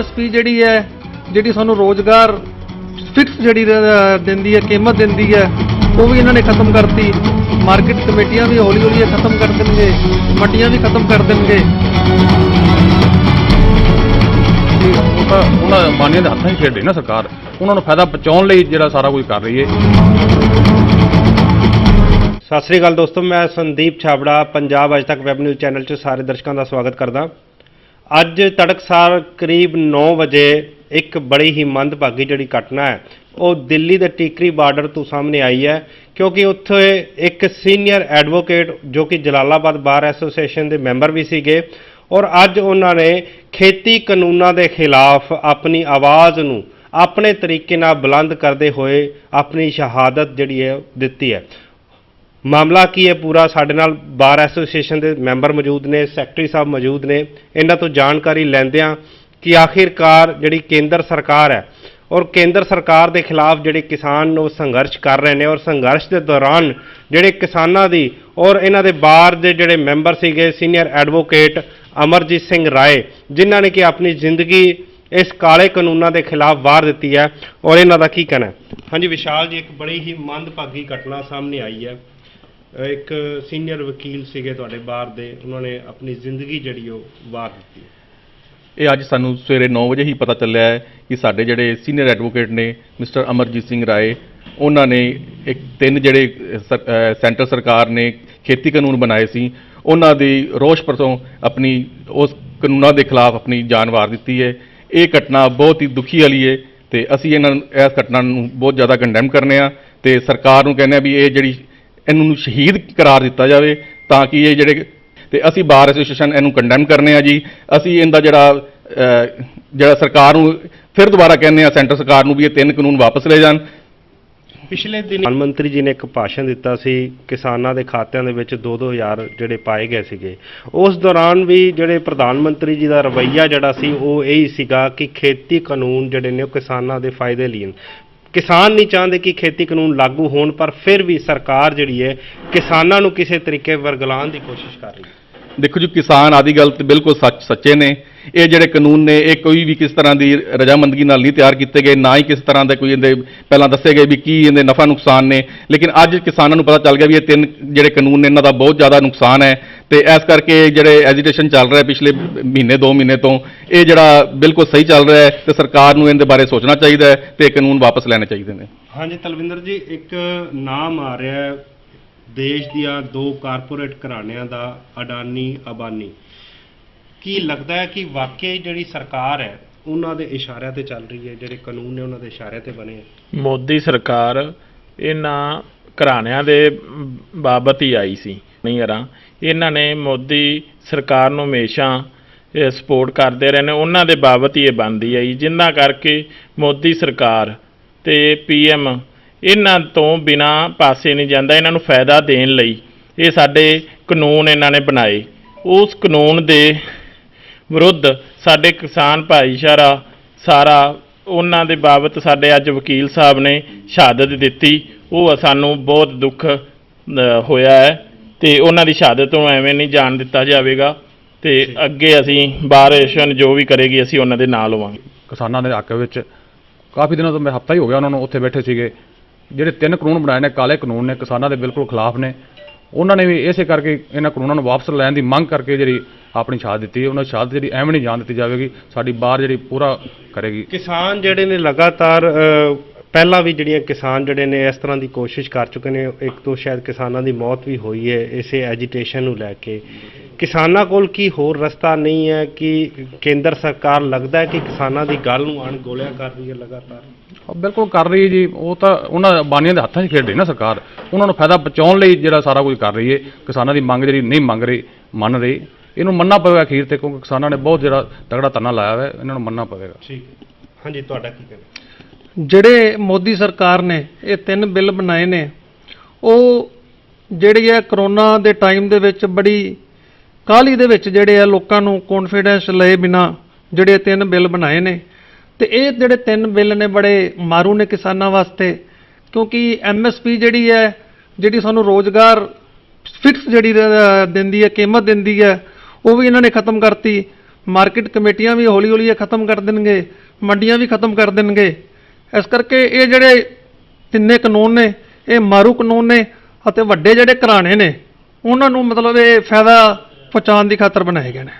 MSP ਜਿਹੜੀ ਹੈ ਜਿਹੜੀ ਸਾਨੂੰ ਰੋਜ਼ਗਾਰ ਫਿਕਸ ਜਿਹੜੀ ਦਿੰਦੀ ਹੈ ਕੀਮਤ ਦਿੰਦੀ ਹੈ ਉਹ ਵੀ ਇਹਨਾਂ ਨੇ ਖਤਮ ਕਰਤੀ। ਮਾਰਕੀਟ ਕਮੇਟੀਆਂ ਵੀ ਹੌਲੀ ਹੌਲੀ ਖਤਮ ਕਰ ਦੇਣਗੇ ਮੰਡੀਆਂ ਵੀ ਖਤਮ ਕਰ ਦੇਣਗੇ। ਉਹਨਾਂ ਬਾਨੀਆਂ ਦੇ ਹੱਥਾਂ 'ਚ ਖੇਡ ਰਹੀ ਨਾ ਸਰਕਾਰ। ਉਹਨਾਂ ਨੂੰ ਫਾਇਦਾ ਪਹੁੰਚਾਉਣ ਲਈ ਜਿਹੜਾ ਸਾਰਾ ਕੁਝ ਕਰ ਰਹੀ ਹੈ। ਸਤਿ ਸ੍ਰੀ ਅਕਾਲ ਦੋਸਤੋ ਮੈਂ ਸੰਦੀਪ ਛਾਬੜਾ ਪੰਜਾਬ ਅੱਜ ਤੱਕ ਵੈਬ ਨਿਊਜ਼ ਚੈਨਲ 'ਚ ਸਾਰੇ ਦਰਸ਼ਕਾਂ ਦਾ ਸਵਾਗਤ ਕਰਦਾ। ਅੱਜ ਤੜਕਸਾਰ ਕਰੀਬ 9 ਵਜੇ ਇੱਕ ਬੜੀ ਹੀ ਮੰਦਭਾਗੀ ਜਿਹੜੀ ਘਟਨਾ ਹੈ, ਉਹ ਦਿੱਲੀ ਦੇ ਟੀਕਰੀ ਬਾਰਡਰ ਤੋਂ ਸਾਹਮਣੇ ਆਈ ਹੈ, ਕਿਉਂਕਿ ਉੱਥੇ ਇੱਕ ਸੀਨੀਅਰ ਐਡਵੋਕੇਟ ਜੋ ਕਿ ਜਲਾਲਾਬਾਦ ਬਾਰ ਐਸੋਸੀਏਸ਼ਨ ਦੇ ਮੈਂਬਰ ਵੀ ਸੀਗੇ, ਔਰ ਅੱਜ ਉਹਨਾਂ ਨੇ ਖੇਤੀ ਕਾਨੂੰਨਾਂ ਦੇ ਖਿਲਾਫ ਆਪਣੀ ਆਵਾਜ਼ ਨੂੰ ਆਪਣੇ ਤਰੀਕੇ ਨਾਲ ਬੁਲੰਦ ਕਰਦੇ ਹੋਏ ਆਪਣੀ ਸ਼ਹਾਦਤ ਜਿਹੜੀ ਹੈ ਦਿੱਤੀ ਹੈ। ਮਾਮਲਾ ਕੀ ਹੈ ਪੂਰਾ? ਸਾਡੇ ਨਾਲ ਬਾਰ ਐਸੋਸੀਏਸ਼ਨ ਦੇ ਮੈਂਬਰ ਮੌਜੂਦ ਨੇ, ਸੈਕਟਰੀ ਸਾਹਿਬ ਮੌਜੂਦ ਨੇ। ਇਹਨਾਂ ਤੋਂ ਜਾਣਕਾਰੀ ਲੈਂਦਿਆਂ ਕਿ ਆਖਿਰਕਾਰ ਜਿਹੜੀ ਕੇਂਦਰ ਸਰਕਾਰ ਹੈ ਔਰ ਕੇਂਦਰ ਸਰਕਾਰ ਦੇ ਖਿਲਾਫ ਜਿਹੜੇ ਕਿਸਾਨ ਉਹ ਸੰਘਰਸ਼ ਕਰ ਰਹੇ ਨੇ ਔਰ ਸੰਘਰਸ਼ ਦੇ ਦੌਰਾਨ ਜਿਹੜੇ ਕਿਸਾਨਾਂ ਦੀ ਔਰ ਇਹਨਾਂ ਦੇ ਬਾਰ ਦੇ ਜਿਹੜੇ ਮੈਂਬਰ ਸੀਗੇ, ਸੀਨੀਅਰ ਐਡਵੋਕੇਟ ਅਮਰਜੀਤ ਸਿੰਘ ਰਾਏ, ਜਿਨ੍ਹਾਂ ਨੇ ਕਿ ਆਪਣੀ ਜ਼ਿੰਦਗੀ ਇਸ ਕਾਲੇ ਕਾਨੂੰਨਾਂ ਦੇ ਖਿਲਾਫ ਵਾਰ ਦਿੱਤੀ ਹੈ। ਔਰ ਇਹਨਾਂ ਦਾ ਕੀ ਕਹਿਣਾ ਹਾਂਜੀ, ਵਿਸ਼ਾਲ ਜੀ, ਇੱਕ ਬੜੀ ਹੀ ਮੰਦਭਾਗੀ ਘਟਨਾ ਸਾਹਮਣੇ ਆਈ ਹੈ। ਇੱਕ ਸੀਨੀਅਰ ਵਕੀਲ ਸੀਗੇ ਤੁਹਾਡੇ ਬਾਹਰ ਦੇ, ਉਹਨਾਂ ਨੇ ਆਪਣੀ ਜ਼ਿੰਦਗੀ ਜਿਹੜੀ ਉਹ ਵਾਰ ਦਿੱਤੀ। ਇਹ ਅੱਜ ਸਾਨੂੰ ਸਵੇਰੇ 9 ਵਜੇ ਹੀ ਪਤਾ ਚੱਲਿਆ ਹੈ ਕਿ ਸਾਡੇ ਜਿਹੜੇ ਸੀਨੀਅਰ ਐਡਵੋਕੇਟ ਨੇ ਮਿਸਟਰ ਅਮਰਜੀਤ ਸਿੰਘ ਰਾਏ, ਉਹਨਾਂ ਨੇ ਇੱਕ ਤਿੰਨ ਜਿਹੜੇ ਸੈਂਟਰ ਸਰਕਾਰ ਨੇ ਖੇਤੀ ਕਾਨੂੰਨ ਬਣਾਏ ਸੀ, ਉਹਨਾਂ ਦੀ ਰੋਸ਼ ਪਰਤੋਂ ਆਪਣੀ ਉਸ ਕਾਨੂੰਨਾਂ ਦੇ ਖਿਲਾਫ ਆਪਣੀ ਜਾਨ ਵਾਰ ਦਿੱਤੀ ਹੈ। ਇਹ ਘਟਨਾ ਬਹੁਤ ਹੀ ਦੁਖੀ ਵਾਲੀ ਹੈ ਤੇ ਅਸੀਂ ਇਹਨਾਂ ਇਸ ਘਟਨਾ ਨੂੰ ਬਹੁਤ ਜ਼ਿਆਦਾ ਕੰਡੈਮ ਕਰਨੇ ਆ ਤੇ ਸਰਕਾਰ ਨੂੰ ਕਹਿੰਦੇ ਆ ਵੀ ਇਹ ਜਿਹੜੀ ਇਹਨੂੰ ਨੂੰ ਸ਼ਹੀਦ ਕਰਾਰ ਦਿੱਤਾ ਜਾਵੇ ਤਾਂ ਕਿ ਇਹ ਜਿਹੜੇ ਤੇ ਅਸੀਂ ਬਾਰ ਐਸੋਸੀਏਸ਼ਨ ਇਹਨੂੰ ਕੰਡੈਮ ਕਰਨੇ ਆ ਜੀ। ਅਸੀਂ ਇਹਦਾ ਜਿਹੜਾ ਜਿਹੜਾ ਸਰਕਾਰ ਨੂੰ ਫਿਰ ਦੁਬਾਰਾ ਕਹਿੰਦੇ ਆ ਸੈਂਟਰ ਸਰਕਾਰ ਨੂੰ ਵੀ ਇਹ ਤਿੰਨ ਕਾਨੂੰਨ ਵਾਪਸ ਲੈ ਜਾਣ। ਪਿਛਲੇ ਦਿਨ ਪ੍ਰਧਾਨ ਮੰਤਰੀ ਜੀ ਨੇ ਇੱਕ ਭਾਸ਼ਣ ਦਿੱਤਾ ਸੀ ਕਿਸਾਨਾਂ ਦੇ ਖਾਤਿਆਂ ਦੇ ਵਿੱਚ 2-2000 ਜਿਹੜੇ ਪਾਏ ਗਏ ਸੀਗੇ। ਉਸ ਦੌਰਾਨ ਵੀ ਜਿਹੜੇ ਪ੍ਰਧਾਨ ਮੰਤਰੀ ਜੀ ਦਾ ਰਵੱਈਆ ਜਿਹੜਾ ਸੀ ਉਹ ਇਹ ਹੀ ਸੀਗਾ ਕਿ ਖੇਤੀ ਕਾਨੂੰਨ ਜਿਹੜੇ ਨੇ ਉਹ ਕਿਸਾਨਾਂ ਦੇ ਫਾਇਦੇ ਲਈ ਹਨ ਕਿਸਾਨ ਨਹੀਂ ਚਾਹੁੰਦੇ ਕਿ ਖੇਤੀ ਕਾਨੂੰਨ ਲਾਗੂ ਹੋਣ, ਪਰ ਫਿਰ ਵੀ ਸਰਕਾਰ ਜਿਹੜੀ ਹੈ ਕਿਸਾਨਾਂ ਨੂੰ ਕਿਸੇ ਤਰੀਕੇ ਵਰਗਲਾਉਣ ਦੀ ਕੋਸ਼ਿਸ਼ ਕਰ ਰਹੀ ਹੈ। ਦੇਖੋ ਜੀ, ਕਿਸਾਨ ਆਦੀ ਗੱਲ ਤੇ ਬਿਲਕੁਲ ਸੱਚ ਸੱਚੇ ਨੇ। ਇਹ ਜਿਹੜੇ ਕਾਨੂੰਨ ਨੇ, ਇਹ ਕੋਈ ਵੀ ਕਿਸ ਤਰ੍ਹਾਂ ਦੀ ਰਜਾਮੰਦਗੀ ਨਾਲ ਨਹੀਂ ਤਿਆਰ ਕੀਤੇ ਗਏ, ਨਾ ਹੀ ਕਿਸ ਤਰ੍ਹਾਂ ਦੇ ਕੋਈ ਇਹਦੇ ਪਹਿਲਾਂ ਦੱਸੇ ਗਏ ਵੀ ਕੀ ਇਹਦੇ ਨਫਾ ਨੁਕਸਾਨ ਨੇ। ਲੇਕਿਨ ਅੱਜ ਕਿਸਾਨਾਂ ਨੂੰ ਪਤਾ ਚੱਲ ਗਿਆ ਵੀ ਇਹ ਤਿੰਨ ਜਿਹੜੇ ਕਾਨੂੰਨ ਨੇ, ਇਹਨਾਂ ਦਾ ਬਹੁਤ ਜ਼ਿਆਦਾ ਨੁਕਸਾਨ ਹੈ। ਤੇ ਇਸ ਕਰਕੇ ਜਿਹੜੇ ਐਜੀਟੇਸ਼ਨ ਚੱਲ ਰਿਹਾ ਪਿਛਲੇ ਮਹੀਨੇ 2 ਮਹੀਨੇ ਤੋਂ, ਇਹ ਜਿਹੜਾ ਬਿਲਕੁਲ ਸਹੀ ਚੱਲ ਰਿਹਾ ਹੈ ਤੇ ਸਰਕਾਰ ਨੂੰ ਇਹਦੇ ਬਾਰੇ ਸੋਚਣਾ ਚਾਹੀਦਾ ਹੈ ਤੇ ਇਹ ਕਾਨੂੰਨ ਵਾਪਸ ਲੈਣੇ ਚਾਹੀਦੇ ਨੇ। ਹਾਂਜੀ, ਤਲਵਿੰਦਰ ਜੀ, ਇੱਕ ਨਾਮ ਆ ਰਿਹਾ ਹੈ ਦੇਸ਼ ਦੀਆਂ ਦੋ ਕਾਰਪੋਰੇਟ ਘਰਾਣਿਆਂ ਦਾ ਅਡਾਨੀ ਅਬਾਨੀ। ਕੀ ਲੱਗਦਾ ਹੈ ਕਿ ਵਾਕਈ ਜਿਹੜੀ ਸਰਕਾਰ ਹੈ, ਉਹਨਾਂ ਦੇ ਇਸ਼ਾਰਿਆਂ ਤੇ ਚੱਲ ਰਹੀ ਹੈ, ਜਿਹੜੇ ਕਾਨੂੰਨ ਨੇ ਉਹਨਾਂ ਦੇ ਇਸ਼ਾਰਿਆਂ ਤੇ ਬਣੇ ਹੈ? ਮੋਦੀ ਸਰਕਾਰ ਇਹਨਾਂ ਘਰਾਣਿਆਂ ਦੇ ਬਾਬਤ ਹੀ ਆਈ ਸੀ। ਨਹੀਂ ਯਾਰਾਂ, ਇਹਨਾਂ ਨੇ ਮੋਦੀ ਸਰਕਾਰ ਨੂੰ ਹਮੇਸ਼ਾ ਸਪੋਰਟ ਕਰਦੇ ਰਹੇ ਨੇ, ਉਹਨਾਂ ਦੇ ਬਾਬਤ ਹੀ ਇਹ ਬਣਦੀ ਆਈ। ਜਿੰਨਾ ਕਰਕੇ ਮੋਦੀ ਸਰਕਾਰ ਤੇ ਪੀਐਮ ਇਹਨਾਂ ਤੋਂ ਬਿਨਾ ਪਾਸੇ ਨਹੀਂ ਜਾਂਦਾ ਇਹਨਾਂ ਨੂੰ ਫਾਇਦਾ ਦੇਣ ਲਈ ਇਹ ਸਾਡੇ ਕਾਨੂੰਨ ਇਹਨਾਂ ਨੇ ਬਣਾਏ। ਉਸ ਕਾਨੂੰਨ ਦੇ ਵਿਰੁੱਧ ਸਾਡੇ ਕਿਸਾਨ ਭਾਈਚਾਰਾ ਸਾਰਾ ਉਹਨਾਂ ਦੇ ਬਾਬਤ ਸਾਡੇ ਅੱਜ ਵਕੀਲ ਸਾਹਿਬ ਨੇ ਸ਼ਹਾਦਤ ਦਿੱਤੀ। ਉਹ ਸਾਨੂੰ ਬਹੁਤ ਦੁੱਖ ਹੋਇਆ ਹੈ ਤੇ ਉਹਨਾਂ ਦੀ ਸ਼ਹਾਦਤ ਨੂੰ ਐਵੇਂ ਨਹੀਂ ਜਾਣ ਦਿੱਤਾ ਜਾਵੇਗਾ ਤੇ ਅੱਗੇ ਅਸੀਂ ਬਾਰ ਐਸੋਸੀਏਸ਼ਨ ਜੋ ਵੀ ਕਰੇਗੀ ਅਸੀਂ ਉਹਨਾਂ ਦੇ ਨਾਲ ਹੋਵਾਂਗੇ। ਕਿਸਾਨਾਂ ਦੇ ਹੱਕ ਵਿੱਚ ਕਾਫੀ ਦਿਨਾਂ ਤੋਂ ਮੈਂ ਹਫਤਾ ਹੀ ਹੋ ਗਿਆ ਉਹਨਾਂ ਨੂੰ ਉੱਥੇ ਬੈਠੇ ਸੀਗੇ। ਜਿਹੜੇ ਤਿੰਨ ਕਾਨੂੰਨ ਬਣਾਏ ਨੇ, ਕਾਲੇ ਕਾਨੂੰਨ ਨੇ, ਕਿਸਾਨਾਂ ਦੇ ਬਿਲਕੁਲ ਖਿਲਾਫ ਨੇ, ਉਹਨਾਂ ਨੇ ਵੀ ਇਸੇ ਕਰਕੇ ਇਹਨਾਂ ਕਾਨੂੰਨਾਂ ਨੂੰ ਵਾਪਸ ਲੈਣ ਦੀ ਮੰਗ ਕਰਕੇ ਜਿਹੜੀ ਆਪਣੀ ਸ਼ਹਾਦਤ ਦਿੱਤੀ ਉਹਨਾਂ ਦੀ ਸ਼ਹਾਦਤ ਜਿਹੜੀ ਐਵੇਂ ਨਹੀਂ ਜਾਣ ਦਿੱਤੀ ਜਾਵੇਗੀ, ਸਾਡੀ ਬਾਹਰ ਜਿਹੜੀ ਪੂਰਾ ਕਰੇਗੀ। ਕਿਸਾਨ ਜਿਹੜੇ ਨੇ ਲਗਾਤਾਰ ਪਹਿਲਾਂ ਵੀ ਜਿਹੜੀਆਂ ਕਿਸਾਨ ਜਿਹੜੇ ਨੇ ਇਸ ਤਰ੍ਹਾਂ ਦੀ ਕੋਸ਼ਿਸ਼ ਕਰ ਚੁੱਕੇ ਨੇ, ਇੱਕ ਤੋਂ ਸ਼ਾਇਦ ਕਿਸਾਨਾਂ ਦੀ ਮੌਤ ਵੀ ਹੋਈ ਹੈ, ਇਸੇ ਐਜੀਟੇਸ਼ਨ ਨੂੰ ਲੈ ਕੇ। ਕਿਸਾਨਾਂ ਕੋਲ ਕੀ ਹੋਰ ਰਸਤਾ ਨਹੀਂ ਹੈ ਕਿ ਕੇਂਦਰ ਸਰਕਾਰ ਲੱਗਦਾ ਹੈ ਕਿ ਕਿਸਾਨਾਂ ਦੀ ਗੱਲ ਨੂੰ ਅਣਗੌਲਿਆ ਕਰ ਰਹੀ ਹੈ ਲਗਾਤਾਰ? ਉਹ ਬਿਲਕੁਲ ਕਰ ਰਹੀ ਹੈ ਜੀ। ਉਹ ਤਾਂ ਉਹਨਾਂ ਬਾਨੀਆਂ ਦੇ ਹੱਥਾਂ 'ਚ ਖੇਡ ਰਹੀ ਨਾ ਸਰਕਾਰ। ਉਹਨਾਂ ਨੂੰ ਫਾਇਦਾ ਪਹੁੰਚਾਉਣ ਲਈ ਜਿਹੜਾ ਸਾਰਾ ਕੁਝ ਕਰ ਰਹੀ ਹੈ। ਕਿਸਾਨਾਂ ਦੀ ਮੰਗ ਜਿਹੜੀ ਨਹੀਂ ਮੰਗ ਰਹੀ ਮੰਨ ਰਹੀ। ਇਹਨੂੰ ਮੰਨਣਾ ਪਵੇਗਾ ਅਖੀਰ ਤੇ ਕਿਉਂਕਿ ਕਿਸਾਨਾਂ ਨੇ ਬਹੁਤ ਜਿਹੜਾ ਤਗੜਾ ਧਰਨਾ ਲਾਇਆ ਹੋਇਆ ਹੈ ਇਹਨਾਂ ਨੂੰ ਮੰਨਣਾ ਪਵੇਗਾ। ਠੀਕ ਹਾਂਜੀ ਤੁਹਾਡਾ ਕੀ ਕਹਿਣਾ? ਜਿਹੜੇ ਮੋਦੀ ਸਰਕਾਰ ਨੇ ਇਹ ਤਿੰਨ ਬਿੱਲ ਬਣਾਏ ਨੇ ਉਹ ਜਿਹੜੀ ਹੈ ਕਰੋਨਾ ਦੇ ਟਾਈਮ ਦੇ ਵਿੱਚ ਬੜੀ ਕਾਹਲੀ ਦੇ ਵਿੱਚ ਜਿਹੜੇ ਆ ਲੋਕਾਂ ਨੂੰ ਕੌਨਫੀਡੈਂਸ ਲਏ ਬਿਨਾ ਜਿਹੜੇ ਤਿੰਨ ਬਿੱਲ ਬਣਾਏ ਨੇ, ਤੇ ਇਹ ਜਿਹੜੇ ਤਿੰਨ ਬਿੱਲ ਨੇ ਬੜੇ ਮਾਰੂ ਨੇ ਕਿਸਾਨਾਂ ਵਾਸਤੇ, ਕਿਉਂਕਿ ਐਮਐਸਪੀ ਜਿਹੜੀ ਹੈ, ਜਿਹੜੀ ਸਾਨੂੰ ਰੋਜ਼ਗਾਰ ਫਿਕਸ ਜਿਹੜੀ ਦਿੰਦੀ ਹੈ, ਕੀਮਤ ਦਿੰਦੀ ਹੈ, ਉਹ ਵੀ ਇਹਨਾਂ ਨੇ ਖਤਮ ਕਰਤੀ। ਮਾਰਕੀਟ ਕਮੇਟੀਆਂ ਵੀ ਹੌਲੀ ਹੌਲੀ ਇਹ ਖਤਮ ਕਰ ਦੇਣਗੇ, ਮੰਡੀਆਂ ਵੀ ਖਤਮ ਕਰ ਦੇਣਗੇ। ਇਸ ਕਰਕੇ ਇਹ ਜਿਹੜੇ ਤਿੰਨੇ ਕਾਨੂੰਨ ਨੇ, ਇਹ ਮਾਰੂ ਕਾਨੂੰਨ ਨੇ, ਅਤੇ ਵੱਡੇ ਜਿਹੜੇ ਘਰਾਣੇ ਨੇ, ਉਹਨਾਂ ਨੂੰ ਮਤਲਬ ਇਹ ਫਾਇਦਾ ਪਹੁੰਚਾਉਣ ਦੀ ਖਾਤਰ ਬਣਾਏ ਗਏ ਨੇ।